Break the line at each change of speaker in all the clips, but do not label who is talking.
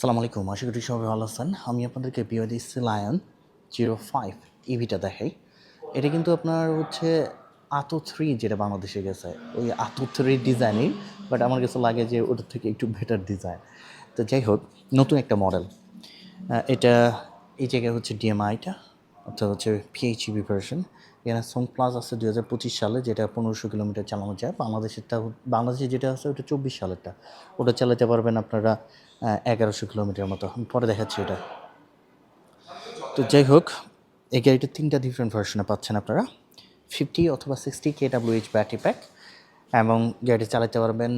সালাম আলাইকুম। আশা করি সবাই ভালো আছেন। আমি আপনাদেরকে বিওডি লায়ন জিরো ফাইভ ইভিটা দেখাই এটা কিন্তু আপনার হচ্ছে আতো থ্রি যেটা বাংলাদেশে গেছে। ওই আতো থ্রি ডিজাইনই বাট আমার কাছে লাগে যে ওটার থেকে একটু বেটার ডিজাইন তো যাই হোক, নতুন একটা মডেল এটা এই জায়গায় হচ্ছে ডিএমআইটা অর্থাৎ হচ্ছে পিএইচইবি ভার্সন এখানে সোং প্লাস আছে দু হাজার পঁচিশ সালে, যেটা পনেরোশো কিলোমিটার চালানো যায়। বাংলাদেশেরটা বাংলাদেশে যেটা আছে, ওটা চব্বিশ সালেরটা। ওটা চালাতে পারবেন আপনারা এগারোশো কিলোমিটার মতো। পরে দেখাচ্ছি ওটা। তো যাই হোক, এই গাড়িটা তিনটা ডিফারেন্ট ভার্সনে পাচ্ছেন আপনারা। ফিফটি অথবা sixty K W H battery pack এবং গাড়িটা চালাতে পারবেন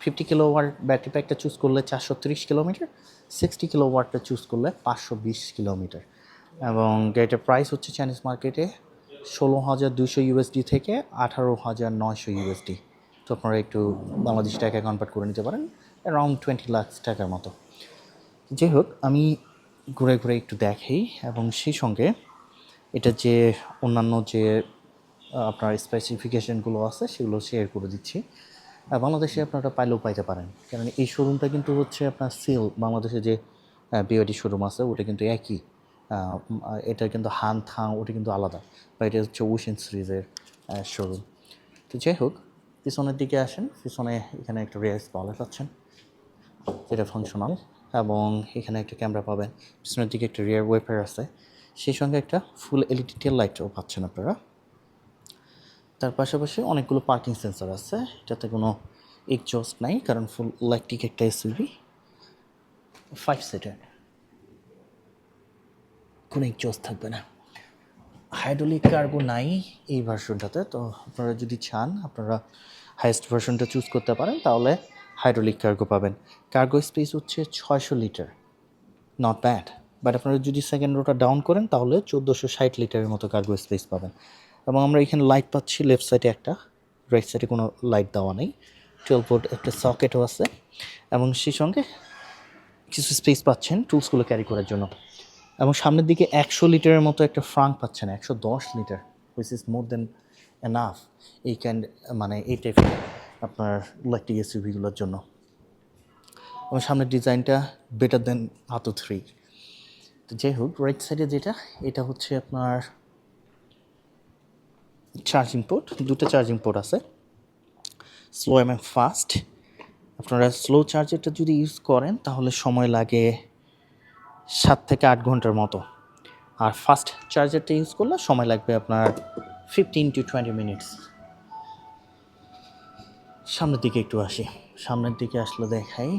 ফিফটি কিলো ওয়াট ব্যাটারি প্যাকটা চুজ করলে চারশো তিরিশ কিলোমিটার সিক্সটি কিলো ওয়াটটা চুজ করলে পাঁচশো বিশ কিলোমিটার এবং গাড়িটার প্রাইস হচ্ছে চাইনিজ মার্কেটে ষোলো হাজার দুশো ইউএসডি থেকে আঠারো হাজার নয়শো ইউএসডি তো আপনারা একটু বাংলাদেশ টাকায় কনভার্ট করে নিতে পারেন অ্যারাউন্ড টোয়েন্টি লাখস টাকার মতো। যাই হোক, আমি ঘুরে ঘুরে একটু দেখাই এবং সেই সঙ্গে এটা যে অন্যান্য যে আপনার স্পেসিফিকেশনগুলো আছে সেগুলো শেয়ার করে দিচ্ছি। আর বাংলাদেশে আপনারা পাইলেও পাইতে পারেন। কারণ এই শোরুমটা কিন্তু হচ্ছে আপনার সেল বাংলাদেশে যে বিওডি শোরুম আছে, ওটা কিন্তু একই। এটা কিন্তু হান থাং, ওটা কিন্তু আলাদা বা এটা হচ্ছে ওশেন সিরিজের শোরুম তো যাই হোক, পিছনের দিকে আসেন, পিছনে এখানে একটা রেয়ার পাওয়া পাচ্ছেন যেটা ফাংশনাল এবং এখানে একটা ক্যামেরা পাবেন, পিছনের দিকে একটা রিয়ার ওয়েফার আছে, সেই সঙ্গে একটা ফুল এলইডি টেল লাইটও পাচ্ছেন আপনারা। তার পাশাপাশি অনেকগুলো পার্কিং সেন্সর আছে, এটাতে কোনো এক্সজস্ট নাই, কারণ ফুল ইলেকট্রিক একটা এসইউভি ফাইভ সিটার কোনো এক্সজস্ট থাকবে না। হাইড্রোলিক কার্গো নাই এই ভার্সনটাতে তো আপনারা যদি চান, আপনারা হাইয়েস্ট ভার্সনটা চুজ করতে পারেন, তাহলে হাইড্রোলিক কার্গো পাবেন। কার্গো স্পেস হচ্ছে ছয়শো লিটার নট ব্যাড বাট আপনারা যদি সেকেন্ড রোটা ডাউন করেন, তাহলে চোদ্দোশো ষাট লিটারের মতো কার্গো স্পেস পাবেন। এবং আমরা এখানে লাইট পাচ্ছি লেফট সাইডে একটা রাইট সাইডে কোনো লাইট দেওয়া নেই। টুয়েলভ ভোল্ট একটা সকেটও আছে। এবং সেই সঙ্গে কিছু স্পেস পাচ্ছেন টুলসগুলো ক্যারি করার জন্য। এবং সামনের দিকে একশো লিটারের মতো একটা ফ্রাঙ্ক পাচ্ছেন, একশো দশ litre which is more than enough এই ক্যান মানে এই টাইপের আপনার ইলেকট্রিক এসইউভিগুলোর জন্য। এবং সামনের ডিজাইনটা বেটার দেন আতো থ্রি তো যাই হোক রাইট সাইডে যেটা, এটা হচ্ছে আপনার চার্জিং পোর্ট দুটো চার্জিং পোর্ট আছে। স্লো এবং ফাস্ট আপনারা স্লো চার্জারটা যদি ইউজ করেন, তাহলে সময় লাগে সাত থেকে আট ঘণ্টার মতো। আর ফাস্ট চার্জারটা ইউজ করলে সময় লাগবে আপনার ফিফটিন টু টোয়েন্টি মিনিটস সামনের দিকে একটু আসি। সামনের দিকে আসলে দেখাই।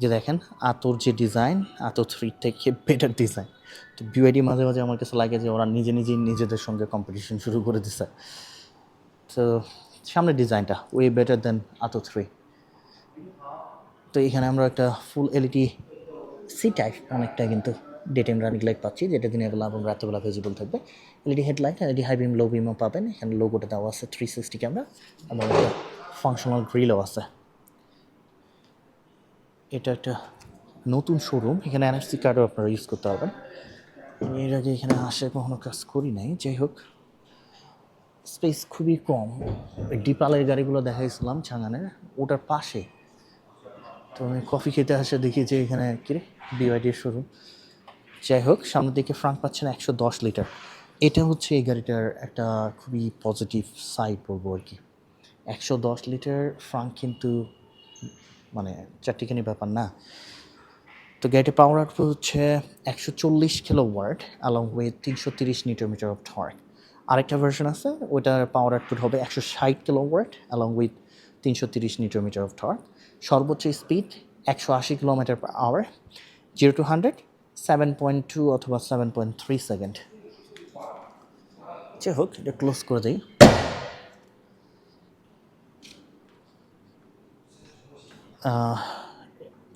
যে দেখেন, আতর যে ডিজাইন আতর থ্রি থেকে বেটার ডিজাইন তো বিওয়াইডি মাঝে মাঝে আমার কাছে লাগে যে ওরা নিজে নিজেই নিজেদের সঙ্গে কম্পিটিশন শুরু করে দিছে। তো সামনের ডিজাইনটা ওয়ে বেটার দেন আতো থ্রি তো এখানে আমরা একটা ফুল এলইডি সি টাইপ অনেকটা কিন্তু ডে টাইম রানিং লাইট পাচ্ছি, যেটা দিনের বেলা এবং রাত্রেবেলা ভিজিবল থাকবে। LED headlight LED high beam low বিমও পাবেন। এখানে লোগোটা দেওয়া আছে থ্রি সিক্সটি ক্যামেরা এবং একটা ফাংশনাল গ্রিলও আছে। এটা একটা নতুন শোরুম এখানে এনএফসি কার্ডও আপনারা ইউজ করতে পারবেন। এর আগে এখানে আসে কখনো কাজ করি নাই, যাই হোক। স্পেস খুবই কম। ডিপালের গাড়িগুলো দেখাইছিলাম ছাঙানের ওটার পাশে তো আমি কফি খেতে আসে দেখি যে এখানে কি কিরে বিওয়াইডির শোরুম যাই হোক, সামনের দিকে ফ্রাঙ্ক পাচ্ছেন একশো দশ লিটার এটা হচ্ছে এই গাড়িটার একটা খুবই পজিটিভ সাইড বলব আর কি। একশো দশ লিটার ফ্রাঙ্ক কিন্তু মানে চারটিখানি ব্যাপার না। তো গাড়িটির পাওয়ার আউটপুট হচ্ছে একশো চল্লিশ কিলো ওয়ার্ড অ্যালং উইথ তিনশো তিরিশ নিউটন মিটার অফ টর্ক আরেকটা ভার্সন আছে, ওইটার পাওয়ার আউটপুট হবে একশো ষাট কিলো ওয়ার্ড অ্যালং উইথ তিনশো তিরিশ নিউটন মিটার অফ টর্ক সর্বোচ্চ স্পিড একশো আশি kilometre per hour zero to hundred seven point two অথবা সেভেন পয়েন্ট থ্রি সেকেন্ড যাই হোক, এটা ক্লোজ করে দিই।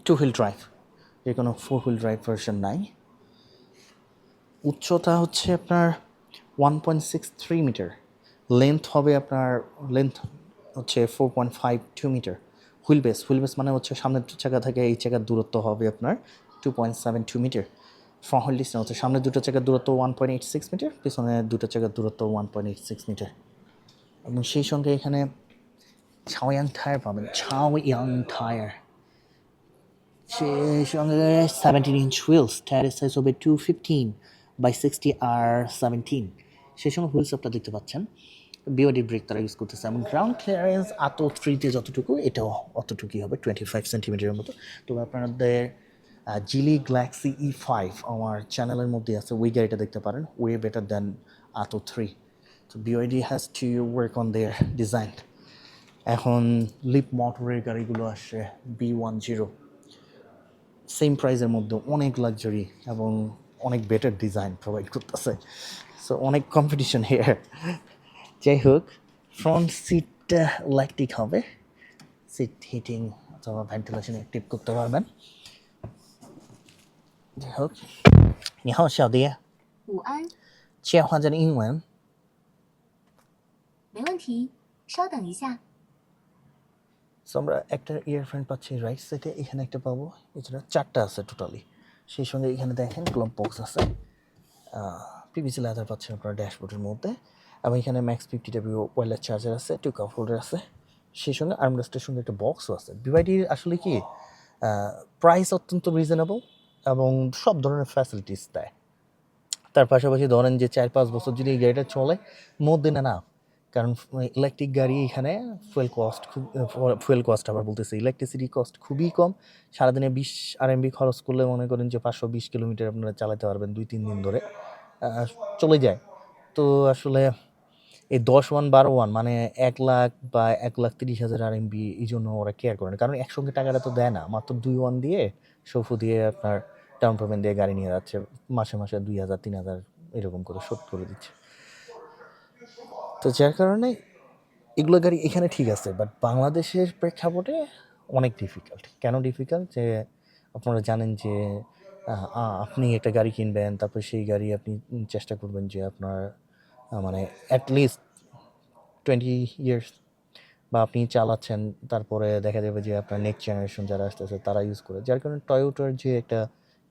টু হুইল ড্রাইভ এর কোনো ফোর হুইল ড্রাইভ ভার্সন নাই। উচ্চতা হচ্ছে আপনার one point six three metre length হবে আপনার লেন্থ হচ্ছে four point five two metre wheel base wheel base মানে হচ্ছে সামনের চাকা থেকে এই চাকার দূরত্ব হবে আপনার two point seven two metre front wheel distance হচ্ছে সামনের দুটো চাকার দূরত্ব one point eight six metre পিছনে দুটো চাকার দূরত্ব one point eight six metre এবং সেই সঙ্গে এখানে ছাওয়াং টায়ার পাবেন ছাও ইয়াং টায়ার সেই সঙ্গে সেভেন্টিন ইঞ্চ হুইলস টায়ারের সাইজ হবে টু ফিফটিন বাই সিক্সটি আর সেভেন্টিন সেই সঙ্গে হুইলস আপনারা দেখতে পাচ্ছেন। বিওডি ব্রেক তারা ইউজ করতেছে। এবং গ্রাউন্ড ক্লিয়ারেন্স আতো থ্রিতে যতটুকু, এটাও অতটুকুই হবে টোয়েন্টি ফাইভ সেন্টিমিটারের মতো। তবে আপনাদের জিলি গ্যালাক্সি ই ফাইভ আমার চ্যানেলের মধ্যে আছে, ওই গাড়িটা দেখতে পারেন way better than Atto three তো BYD has to work on their design এখন লিপ মোটরের গাড়িগুলো আসছে বি ওয়ান জিরো সেম প্রাইসের মধ্যে অনেক লাক্সারি এবং অনেক বেটার ডিজাইন প্রোভাইড করতেছে। সো অনেক কম্পিটিশন হেয়ার যাই হোক ফ্রন্ট সিটটা ইলেকট্রিক হবে সিট হিটিং অথবা ভেন্টিলেশন অ্যাক্টিভ করতে পারবেন যাই হোক 你好，小迪，
午安，
切换成英文。
没问题，稍等一下。
সো আমরা একটা ইয়ারফোন পাচ্ছি রাইট সাইডে এখানে একটা পাবো এছাড়া চারটা আছে টোটালি সেই সঙ্গে এখানে দেখেন ক্লম বক্স আছে পিভিসি লেদার পাচ্ছেন আপনারা ড্যাশবোর্ডের মধ্যে এবং এখানে max fifty W wireless charger আছে টু কাপ হোল্ডার আছে। সেই সঙ্গে আর্মরেস্টের সঙ্গে একটা বক্সও আছে। বিওয়াইডির আসলে কি প্রাইস অত্যন্ত রিজনেবল এবং সব ধরনের ফ্যাসিলিটিস দেয়। তার পাশাপাশি ধরেন যে চার পাঁচ বছর যদি এই গাড়িটা চলে, মধ্যে না না, কারণ ইলেকট্রিক গাড়ি এখানে ফুয়েল কস্ট খুব ফুয়েল কস্ট আবার বলতেছে ইলেকট্রিসিটি কস্ট খুবই কম। সারাদিনে বিশ আর এমবি খরচ করলে মনে করেন যে পাঁচশো বিশ কিলোমিটার আপনারা চালাতে পারবেন দুই, তিন দিন ধরে। চলে যায়। তো আসলে এই দশ ওয়ান বারো ওয়ান মানে এক লাখ বা এক লাখ তিরিশ হাজার আর এমবি এই জন্য ওরা কেয়ার করে না। কারণ একসঙ্গে টাকাটা তো দেয় না। মাত্র দুই ওয়ান দিয়ে সফু দিয়ে আপনার ডাউন পেমেন্ট দিয়ে গাড়ি নিয়ে যাচ্ছে। মাসে মাসে দুই হাজার, তিন হাজার এরকম করে শোধ করে দিচ্ছে। তো যার কারণে এগুলো গাড়ি এখানে ঠিক আছে বাট বাংলাদেশের প্রেক্ষাপটে অনেক ডিফিকাল্ট কেন ডিফিকাল্ট যে আপনারা জানেন যে আপনি একটা গাড়ি কিনবেন, তারপর সেই গাড়ি আপনি চেষ্টা করবেন যে আপনার মানে অ্যাটলিস্ট টোয়েন্টি ইয়ার্স বা আপনি চালাচ্ছেন, তারপরে দেখা যাবে যে আপনার নেক্সট জেনারেশন যারা আসতেছে, তারা ইউজ করে। যার কারণে টয়োটার যে একটা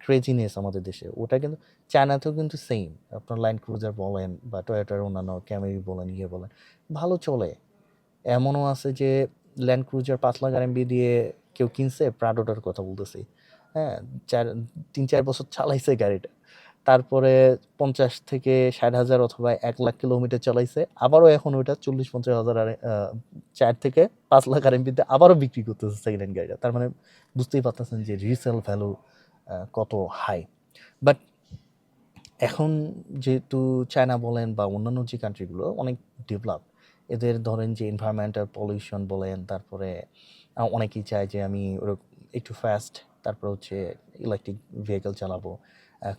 ক্রেজিনেস আমাদের দেশে, ওটা কিন্তু চায়নাতেও কিন্তু সেম আপনার লাইন ক্রুজার বলেন বা টয়োটার অন্যান্য ক্যামেরি বলেন ইয়ে বলেন, ভালো চলে। এমনও আছে যে ল্যান্ড ক্রুজার পাঁচ লাখ আর এমবি দিয়ে কেউ কিনছে প্রাডোটার কথা বলতেছি। হ্যাঁ চার, তিন, চার বছর চালাইছে গাড়িটা। তারপরে পঞ্চাশ থেকে ষাট হাজার অথবা এক লাখ কিলোমিটার চালাইছে। আবারও এখন ওইটা চল্লিশ পঞ্চাশ হাজার আর চার থেকে পাঁচ লাখ আরএমবিতে আবারও বিক্রি করতেছে সেকেন্ড হ্যান্ড গাড়িটা। তার মানে বুঝতেই পারতেছেন যে রিসেল ভ্যালু কত হাই বাট এখন যেহেতু চায়না বলেন বা অন্যান্য যে কান্ট্রিগুলো অনেক ডেভেলপ এদের ধরেন যে এনভায়রনমেন্টাল পলিউশন বলেন, তারপরে অনেকেই চায় যে আমি একটু ফাস্ট তারপর হচ্ছে ইলেকট্রিক ভেহিকেল চালাবো।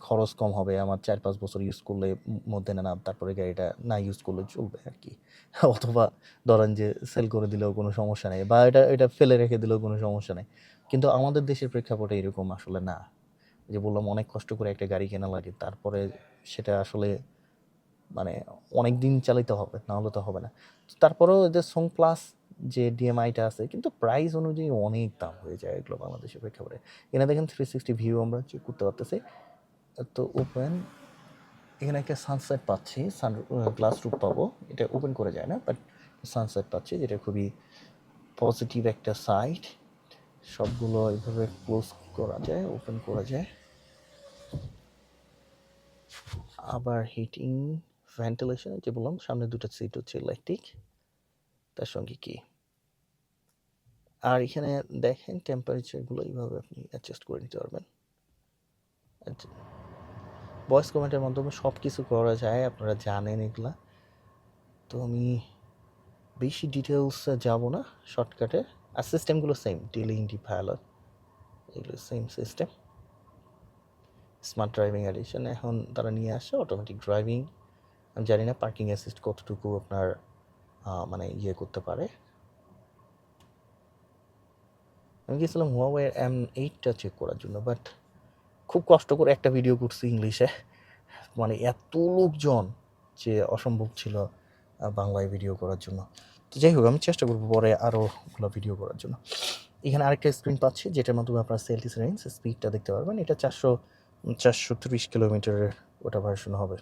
খরচ কম হবে। আমার চার পাঁচ বছর ইউজ করলে মধ্যে না না তারপরে গাড়িটা না ইউজ করলে চলবে আর কি। অথবা ধরেন যে সেল করে দিলেও কোনো সমস্যা নেই বা এটা এটা ফেলে রেখে দিলেও কোনো সমস্যা নেই। কিন্তু আমাদের দেশের প্রেক্ষাপটে এরকম আসলে না। যে বললাম, অনেক কষ্ট করে একটা গাড়ি কেনা লাগে, তারপরে সেটা আসলে মানে অনেক দিন চালাইতে হবে না হলে তো হবে না। তারপরেও যে সং প্লাস যে ডিএমআইটা আছে, কিন্তু প্রাইস অনুযায়ী অনেক দাম হয়ে যায় এগুলো বাংলাদেশের প্রেক্ষাপটে। এনে দেখেন থ্রি সিক্সটি ভিউ আমরা চেক করতে পারতেছি। তো ওপেন এখানে একটা সানসেট পাচ্ছি সান গ্লাস রুপ পাবো। এটা ওপেন করে যায় না বাট সানসেট পাচ্ছি, যেটা খুবই পজিটিভ একটা সাইড সবগুলো এইভাবে ক্লোজ করা যায় ওপেন করা যায়। আবার হিটিং ভেন্টিলেশন যে বললাম, সামনে দুটো সিট হচ্ছে ইলেকট্রিক তার সঙ্গে কি? আর এখানে দেখেন টেম্পারেচারগুলো এইভাবে আপনি অ্যাডজাস্ট করে নিতে পারবেন। ভয়েস কমেন্টের মাধ্যমে সব কিছু করা যায়, আপনারা জানেন এগুলা। তো আমি বেশি ডিটেলস যাব না শর্টকাটে আর সিস্টেমগুলো সেম ডিলিং ডি পাইলট এগুলো same system smart driving edition এখন তারা নিয়ে আসে অটোমেটিক ড্রাইভিং আমি জানি না পার্কিং অ্যাসিস্ট কতটুকু আপনার মানে ইয়ে করতে পারে। আমি গেছিলাম হুয়াওয়ে এম এইটটা চেক করার জন্য বাট খুব কষ্ট করে একটা ভিডিও করছি ইংলিশে মানে এত লোকজন যে অসম্ভব ছিল বাংলায় ভিডিও করার জন্য। তো যাই হোক, আমি চেষ্টা করব পরে আরও ওগুলো ভিডিও করার জন্য। এখানে আরেকটা স্ক্রিন পাচ্ছি, যেটার মাধ্যমে আপনার সেলটিস রেঞ্জ স্পিডটা দেখতে পারবেন। এটা চারশো চারশো তিরিশ কিলোমিটারের ওটা ভার্সন হবে।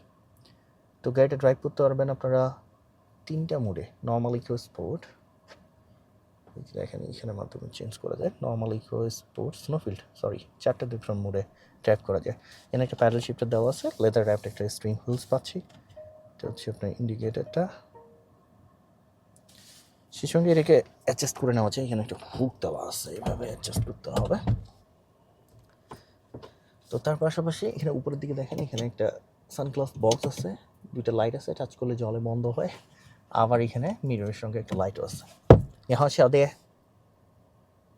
তো গাড়িটা ড্রাইভ করতে পারবেন আপনারা তিনটা মোডে নর্মাল ইকো স্পোর্ট এখানে মাধ্যমে চেঞ্জ করা যায়। Normal eco sports snowfield sorry চারটা ডিফারেন্ট মোডে ট্র্যাপ করা যায়। এখানে একটা প্যাডেল শিফটার দেওয়া আছে লেদার র্যাপড একটা স্ট্রিং হুইলস পাচ্ছি। এটা হচ্ছে আপনার ইন্ডিকেটারটা সেই সঙ্গে এটাকে অ্যাডজাস্ট করে নেওয়া যায়। এখানে একটা হুক দেওয়া আছে, এভাবে অ্যাডজাস্ট করতে হবে। তো তার পাশাপাশি এখানে উপরের দিকে দেখেন, এখানে একটা সানগ্লাস বক্স আছে। দুইটা লাইট আছে টাচ করলে জলে বন্ধ হয়। আবার এখানে মিররের সঙ্গে একটা লাইটও আছে। 你好，小弟。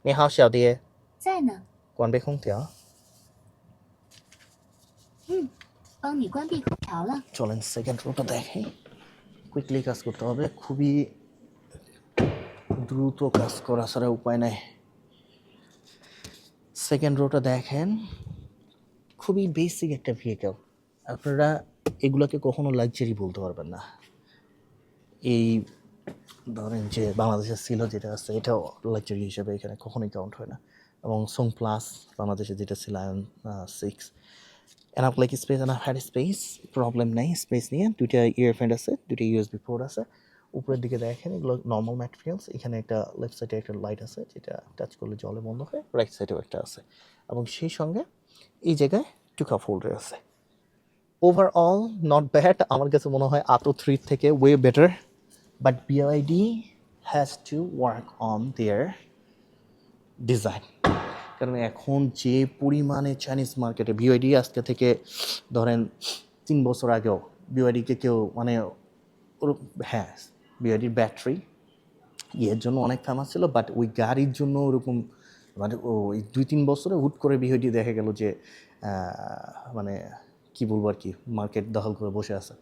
你好，小弟。
在呢，
关闭空调。
帮你关闭空调了。
চলেন সেকেন্ড রোটা দেখি কুইকলি কাজ করতে হবে খুবই দ্রুত কাজ করা ছাড়া উপায় নাই সেকেন্ড রোটা দেখেন খুবই বেসিক একটা ভেহিকেল আপনারা এগুলোকে কখনো লাক্সারি বলতে পারবেন না এই ধরেন যে বাংলাদেশের ছিল যেটা আছে, এটাও লাক্সারি হিসেবে এখানে কখনোই কাউন্ট হয় না। এবং সোং প্লাস বাংলাদেশে যেটা ছিল ion six enough like space enough had space problem নেই স্পেস নিয়ে। দুইটা ইয়ারফ্রেন্ড আছে, দুইটা ইউএসবি পোর্ট আছে। উপরের দিকে দেখেন, এগুলো নর্মাল ম্যাটেরিয়ালস এখানে একটা লেফট সাইডে একটা লাইট আছে, যেটা টাচ করলে জলে বন্ধ হয় রাইট সাইডেও একটা আছে। এবং সেই সঙ্গে এই জায়গায় টু কাপ হোল্ডার আছে। ওভারঅল নট ব্যাড আমার কাছে মনে হয় আতো থ্রির থেকে way better but BYD has to work on their design কারণ এখন যে পরিমাণে চাইনিজ মার্কেটে বিওআইডি আজকে থেকে ধরেন তিন বছর আগেও বিওআইডিকে কেউ মানে হ্যাঁ বিওআইডির ব্যাটারি ইয়ের জন্য অনেক ফেমাস ছিল বাট ওই গাড়ির জন্য ওরকম মানে ওই দুই তিন বছরে হুট করে বিওআইডি দেখা গেল যে মানে কি বলব আর কি মার্কেট দখল করে বসে আছে।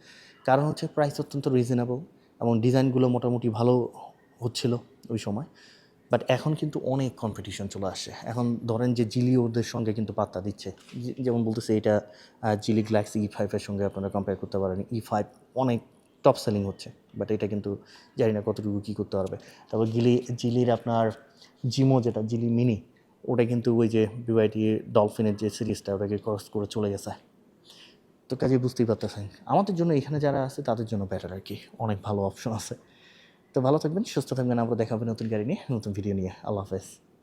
কারণ হচ্ছে প্রাইস অত্যন্ত রিজনেবল এবং ডিজাইনগুলো মোটামুটি ভালো হচ্ছিল ওই সময়। বাট এখন কিন্তু অনেক কম্পিটিশন চলে আসছে। এখন ধরেন যে জিলি ওদের সঙ্গে কিন্তু পাত্তা দিচ্ছে। যেমন বলতেছে এটা জিলি গ্যালাক্সি ই ফাইভের সঙ্গে আপনারা কম্পেয়ার করতে পারেন। ই ফাইভ অনেক টপ সেলিং হচ্ছে। বাট এটা কিন্তু জানি না কতটুকু কী করতে পারবে। তারপর গিলি, জিলির আপনার জিমো যেটা, জিলি মিনি, ওটা কিন্তু ওই যে বিওয়াইটি ডলফিনের যে সিরিজটা ওটাকে ক্রস করে চলে গেছে। তো কাজে বুঝতেই পারতেছেন। আমাদের জন্য এখানে যারা আছে, তাদের জন্য বেটার আর কি। অনেক ভালো অপশন আছে। তো ভালো থাকবেন, সুস্থ থাকবেন। আমরা দেখাবেন নতুন গাড়ি নিয়ে, নতুন ভিডিও নিয়ে। আল্লাহ হাফেজ।